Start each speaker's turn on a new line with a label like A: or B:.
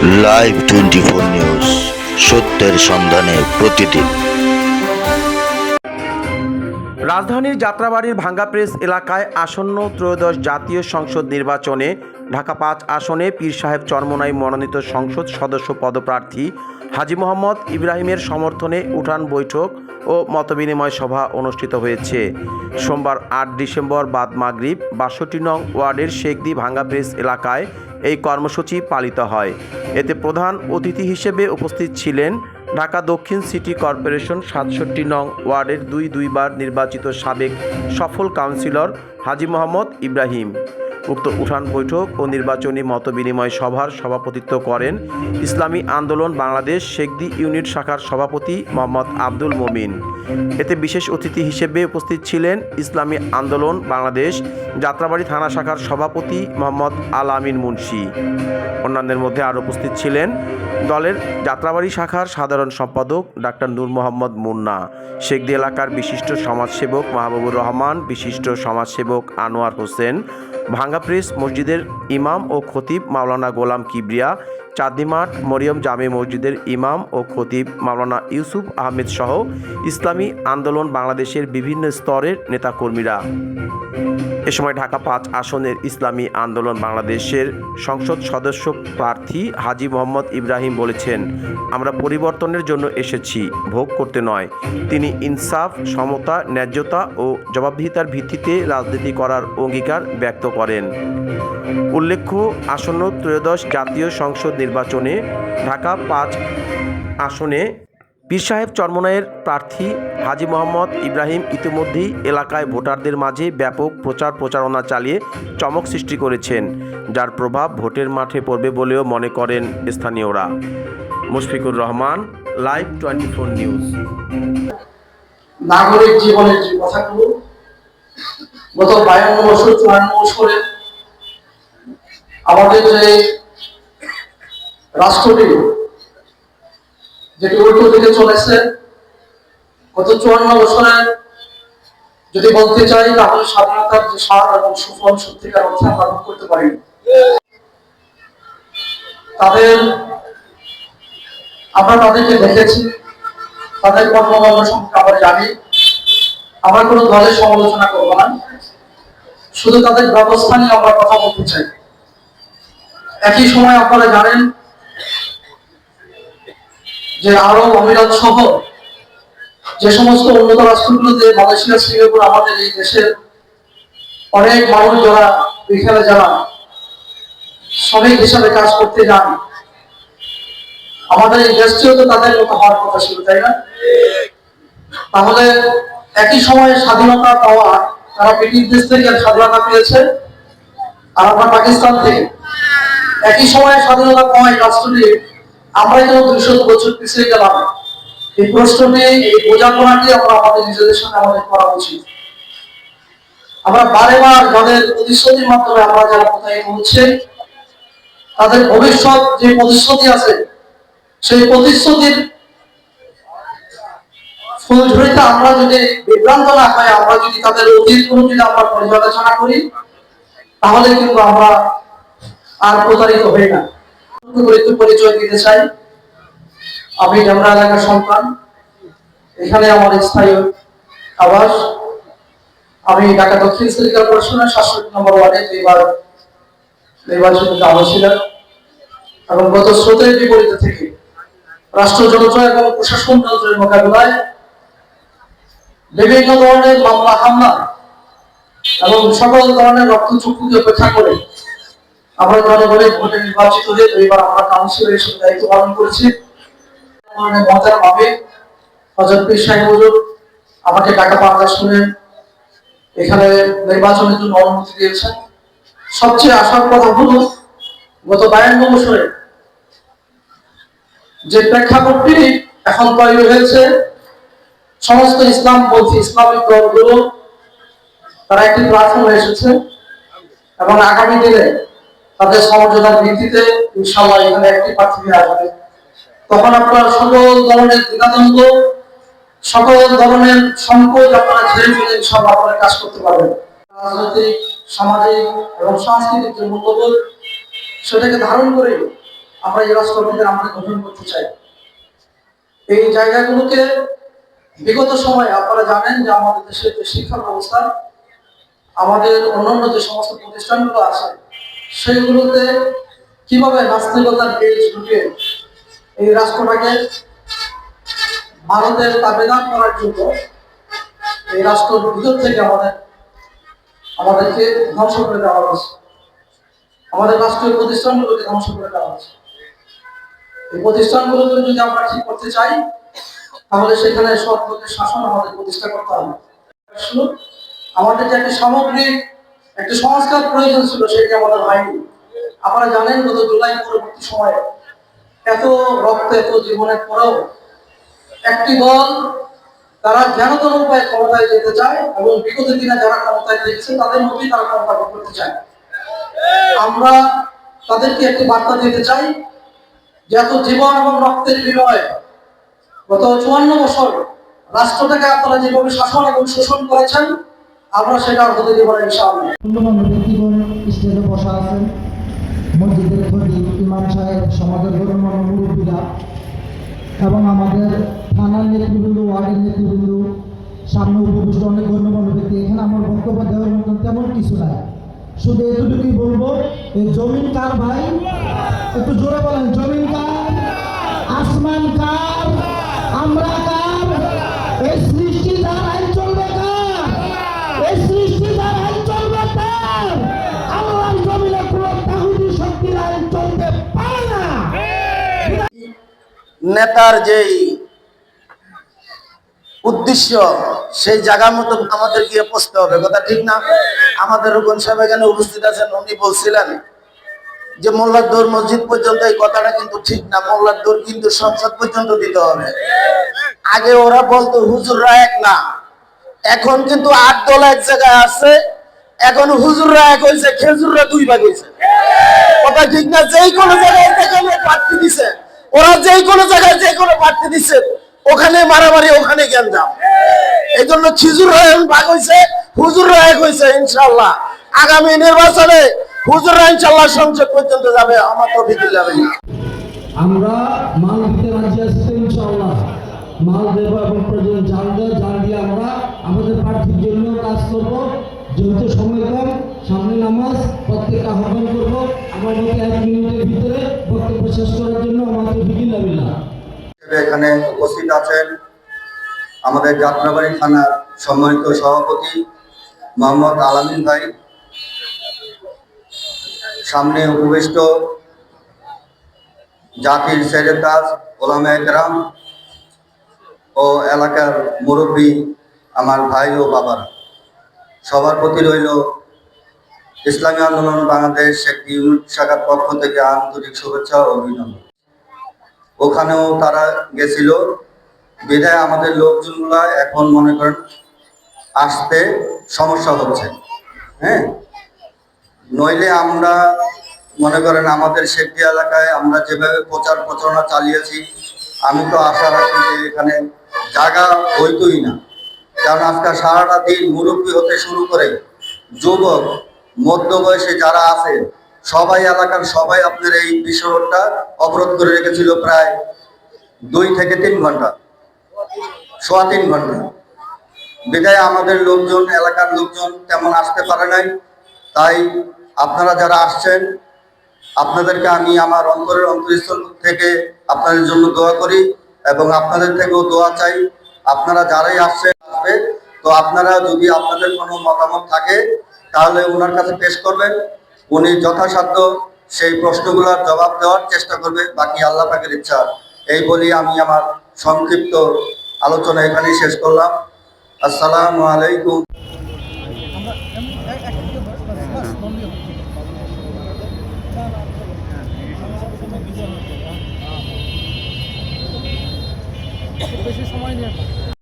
A: Live twenty four news সত্যের সন্ধানে প্রতিদিন।
B: রাজধানীর যাত্রাবাড়ির ভাঙ্গা প্রেস এলাকায় আসন্ন ত্রয়োদশ জাতীয় সংসদ নির্বাচনে ঢাকা পাঁচ আসনে পীর সাহেব চরমনাই মনোনীত সংসদ সদস্য পদপ্রার্থী হাজি মোহাম্মদ ইব্রাহিমের সমর্থনে উঠান বৈঠক ও মতবিনিময় সভা অনুষ্ঠিত হয়েছে। সোমবার আট ডিসেম্বর বাদ মাগরিব, বাষট্টি নং ওয়ার্ডের শেখদি ভাঙ্গা প্রেস এলাকায় এই কর্মসূচি পালিত হয়। এতে প্রধান অতিথি হিসেবে উপস্থিত ছিলেন ঢাকা দক্ষিণ সিটি কর্পোরেশন সাতষট্টি নং ওয়ার্ডের দুই দুইবার নির্বাচিত সাবেক সফল কাউন্সিলর হাজি মোহাম্মদ ইব্রাহিম। উক্ত উঠান বৈঠক ও নির্বাচনী মতবিনিময় সভার সভাপতিত্ব করেন ইসলামী আন্দোলন বাংলাদেশ শেখদি ইউনিট শাখার সভাপতি মোহাম্মদ আব্দুল মমিন। এতে বিশেষ অতিথি হিসেবে উপস্থিত ছিলেন ইসলামী আন্দোলন বাংলাদেশ যাত্রাবাড়ি থানা শাখার সভাপতি মোহাম্মদ আল আমিন মুন্সি। অন্যান্যের মধ্যে আরও উপস্থিত ছিলেন দলের যাত্রাবাড়ি শাখার সাধারণ সম্পাদক ডাক্তার নূর মোহাম্মদ মুন্না শেখদি এলাকার বিশিষ্ট সমাজসেবক মাহবুবুর রহমান, বিশিষ্ট সমাজসেবক আনোয়ার হোসেন ভাঙ্গা প্রেস মসজিদের ইমাম ও খতিব মাওলানা গোলাম কিবরিয়া চাঁদিমাঠ, মরিয়ম জামে মসজিদের ইমাম ও খতিব মাওলানা ইউসুফ আহমেদ সহ ইসলামী আন্দোলন বাংলাদেশের বিভিন্ন স্তরের নেতাকর্মীরা। এ সময় ঢাকা পাঁচ আসনের ইসলামী আন্দোলন বাংলাদেশের সংসদ সদস্য প্রার্থী হাজি মোহাম্মদ ইব্রাহিম বলেছেন, আমরা পরিবর্তনের জন্য এসেছি, ভোগ করতে নয়। তিনি ইনসাফ, সমতা, ন্যায্যতা ও জবাবদিহিতার ভিত্তিতে রাজনীতি করার অঙ্গীকার ব্যক্ত করেন। উল্লেখ্য, আসন্ন ত্রয়োদশ জাতীয় সংসদ নির্বাচনে ঢাকা পাঁচ আসনে পীর সাহেব চরমনায়ের প্রার্থী হাজি মোহাম্মদ ইব্রাহিম ইতিমধ্যেই এলাকায় ভোটারদের মাঝে ব্যাপক প্রচার প্রচারণা চালিয়ে চমক সৃষ্টি করেছেন, যার প্রভাব ভোটের মাঠে পড়বে বলেও মনে করেন স্থানীয়রা। Mushfiqur Rahman, live twenty four news.
C: নাগরিক জীবনের যে কথাগুলো গত বায়ান্ন বছর, চুয়ান্ন বছরে আমাদের যে রাষ্ট্রটি যেটি উল্টো দিকে চলেছে, গত চুয়ান্ন বছরে যদি বলতে চাই, তাহলে স্বাধীনতার যে সার এবং সুফল সত্যিকার অর্থে আমরা করতে পারি। তাদের, আমরা তাদেরকে দেখেছি, তাদের কর্মকাণ্ড সম্পর্কে আমরা জানি। আমরা কোনো দলের সমালোচনা করব না। শুধু তাদের ব্যবস্থা নিয়ে আমরা কথা বলতে চাই। একই সময় আপনারা জানেন যে আরব আমিরাত সহ যে সমস্ত উন্নত রাষ্ট্রগুলোতে মালয়েশিয়া, সিঙ্গাপুর আমাদের এই দেশের অনেক মানুষ যারা এখানে যারা শ্রমিক হিসাবে কাজ করতে যান, আমাদের এই দেশটিও তো তাদের মতো হওয়ার কথা ছিল, তাই না? তাহলে একই সময়ে স্বাধীনতা পাওয়া তারা ব্রিটিশ দেশ থেকে স্বাধীনতা পেয়েছে আর আমরা পাকিস্তান থেকে। একই সময়ে স্বাধীনতা পাওয়া এই রাষ্ট্রটি আমরাই যেন দুইশো বছর পিছিয়ে গেলাম, এই প্রশ্নটি, এই বোঝাপড়াটি আমরা আমাদের নিজেদের সাথে আমাদের করা উচিত। আমরা বারে বার যাদের প্রতিশ্রুতির মাধ্যমে আমরা যারা কোথায় বলছে তাদের ভবিষ্যৎ যে প্রতিশ্রুতি আছে, সেই প্রতিশ্রুতির ফুলঝুরিতে আমরা যদি বিভ্রান্ত না হয় আমরা যদি তাদের অতীতগুলো যদি আমরা পর্যালোচনা করি, তাহলে কিন্তু আমরা আর প্রতারিত হই না। পরিচয় দিতে চাই। আমি ডেমরা এলাকার সন্তান। এখানে আমার স্থায়ী আবাস। আমি ঢাকা দক্ষিণ সিটি কর্পোরেশনের নম্বর ওয়ার্ডে হয়েছিলাম এবং গত স্রোতের বিপরীত থেকে রাষ্ট্রযন্ত্র এবং প্রশাসন যন্ত্রের মোকাবিলায় বিভিন্ন ধরনের মামলা, হামলা এবং সকল ধরনের রক্তচক্ষুকে উপেক্ষা করে আমরা জনগণের ভোটে নির্বাচিত হয়ে দুইবার আমরা কাউন্সিলর হিসেবে দায়িত্ব পালন করেছি। মজার ভাবে হজরত পীর সাহেব আমাকে টাকা পাওয়া শুনে এখানে নির্বাচনের জন্য অনুমতি দিয়েছেন। সবচেয়ে আসার কথা হলো, গত বায়ান্ন বছরে যে প্রেক্ষাপটটি এখন তৈরি হয়েছে, সমস্ত ইসলাম বলছি, ইসলামিক দলগুলো, তারা একটি প্ল্যাটফর্মে এসেছে এবং আগামী দিনে তাদের সমঝোতার ভিত্তিতে ইনশাল্লাহ এখানে একটি প্রার্থী আসবে। তখন আপনার সকল ধরনের দ্বিধাদ্বন্দ্ব, সকল ধরনের সংকট আপনারা ঝেড়ে ফেলে ইনশাল্লাহ আপনারা কাজ করতে পারবেন। রাজনৈতিক, সামাজিক এবং সাংস্কৃতিক যে মূল্যবোধ, সেটাকে ধারণ করে আমরা এই রাষ্ট্রপতিদের আমরা গঠন করতে চাই। এই জায়গাগুলোকে বিগত সময়ে আপনারা জানেন যে আমাদের দেশের যে শিক্ষা ব্যবস্থা আমাদের অন্যান্য যে সমস্ত প্রতিষ্ঠানগুলো আছে সেইগুলোতে কীভাবে নাস্তিকতার বীজ ঢুকিয়ে এই রাষ্ট্রটাকে ভারতের তাবেদান করার জন্য এই রাষ্ট্রের ভিতর থেকে আমাদের, আমাদেরকে ধ্বংস করে দেওয়া হয়েছে। আমাদের রাষ্ট্রীয় প্রতিষ্ঠানগুলোকে ধ্বংস করে দেওয়া হয়েছে। এই প্রতিষ্ঠানগুলোকে যদি আমরা ঠিক করতে চাই, তাহলে সেখানে সরকারের শাসন আমাদের প্রতিষ্ঠা করতে হবে। আমাদের যে একটা সামগ্রিক একটা সংস্কার প্রয়োজন ছিল সেটি আমাদের হয়নি। আপনারা জানেন গত জুলাই পরবর্তী সময়ে এত রক্ত, এত জীবনের পরেও একটি দল তারা জ্ঞানতম উপায়ে ক্ষমতায় যেতে চায় এবং বিগত দিনে যারা ক্ষমতায় দেখছে তাদের মধ্যেই তারা ক্ষমতা করতে চায়। আমরা তাদেরকে একটি বার্তা দিতে চাই যে এত জীবন এবং রক্তের বিনিময়ে গত চুয়ান্ন বছর রাষ্ট্রটাকে আপনারা যেভাবে শাসন এবং শোষণ করেছেন আমরা সেটা হতে দেব ইনশাআল্লাহ।
D: বসা আছেন মসজিদের সাহেব, সমাজের গণ্যমান্য মুরব্বীরা এবং আমাদের থানার নেতৃবৃন্দ, ওয়ার্ডের নেতৃবৃন্দ, সামনে উপবিষ্ট অনেক গণ্যমান্য ব্যক্তি। এখানে আমার বক্তব্য দেওয়ার মতন তেমন কিছু নাই। শুধু এতটুকুই বলব, এই জমিন কার ভাই? একটু জোরে বলেন, জমিন কার? আসমান কার? আমরা
E: নেতার যেই উদ্দেশ্য, সেই জায়গা মতো আমাদের গিয়ে পৌঁছতে হবে। কথা ঠিক না? আমাদের রুকন সাহেব এখানে উপস্থিত আছেন, উনি বলছিলেন যে মোল্লার দৌর মসজিদ পর্যন্ত এই কথাটা কিন্তু ঠিক না। মোল্লার দৌর কিন্তু সংসদ পর্যন্ত দিতে হবে। আগে ওরা বলতো, হুজুররা এক না। এখন কিন্তু আট দল এক জায়গায় আছে। এখন হুজুররা এক হয়েছে খেজুররা দুই ভাগ হয়েছে কথা ঠিক না? যেই কোনো জায়গায় প্রার্থী দিছে। ওরা যে কোনো জায়গায় যে কোনো প্রার্থী দিছে, ওখানে মারামারি, ওখানে গেঞ্জাম এই জন্য খিজুর রায়ন ভাগ হয়েছে হুজুর রায় হয়েছে ইনশাল্লাহ আগামী নির্বাচনে হুজুর রায় ইনশাল্লাহ সংসদ পর্যন্ত যাবে, আমার তো ভীতি যাবে না।
D: আমরা মাল দিতে রাজি আছি তো ইনশাআল্লাহ। মাল দেবো এবং প্রয়োজন জাল দেবো, জাল দিয়ে আমরা আমাদের প্রার্থীর জন্য কাজ করব। যেহেতু সময় কম, সামনে নামাজ প্রত্যেককে আহ্বান করব।
F: এখানে উপস্থিত আছেন আমাদের যাত্রাবাড়ি থানার সম্মানিত সভাপতি মোহাম্মদ আলামিন ভাই। সামনে উপবিষ্ট জাতির সেরেতাজ ওলামা একরাম ও এলাকার মুরব্বী আমার ভাই ও বাবার। সবার প্রতি রইল ইসলামী আন্দোলন বাংলাদেশ একটি ইউনিট শাখার পক্ষ থেকে আন্তরিক শুভেচ্ছা ও অভিনন্দন। ওখানেও তারা গেছিল। বিধায় আমাদের লোকজনগুলা এখন মনে করেন আসতে সমস্যা হচ্ছে। হ্যাঁ? নইলে আমরা মনে করেন আমাদের শেখি এলাকায় আমরা যেভাবে প্রচার প্রচারণা চালিয়েছি, আমি তো আশা রাখি যে এখানে জায়গা হইতই না। কারণ আজকে সারাটা দিন মুরব্বী হতে শুরু করে যুবক মধ্যবয়সে যারা আছে, সবাই এলাকার সবাই আপনার এই বিশ্ব রোডটা অবরোধ করে রেখেছিল প্রায় দুই থেকে তিন ঘণ্টা, সোয়া তিন ঘণ্টা। বিদায় আমাদের লোকজন, এলাকার লোকজন তেমন আসতে পারে নাই। তাই আপনারা যারা আসছেন, আপনাদেরকে আমি আমার অন্তরের অন্তরস্থল থেকে আপনাদের জন্য দোয়া করি এবং আপনাদের থেকেও দোয়া চাই। আপনারা যারাই আসছেন, আসবে। তো আপনারা যদি আপনাদের কোনো মতামত থাকে তাহলে ওনার কাছে পেশ করবেন। উনি যথাসাধ্য সেই প্রশ্নগুলোর জবাব দেওয়ার চেষ্টা করবে, বাকি আল্লাহ পাকের ইচ্ছা। এই বলি আমি আমার সংক্ষিপ্ত আলোচনা এখানেই শেষ করলাম। আসসালামু আলাইকুম।
G: সময় নিয়ে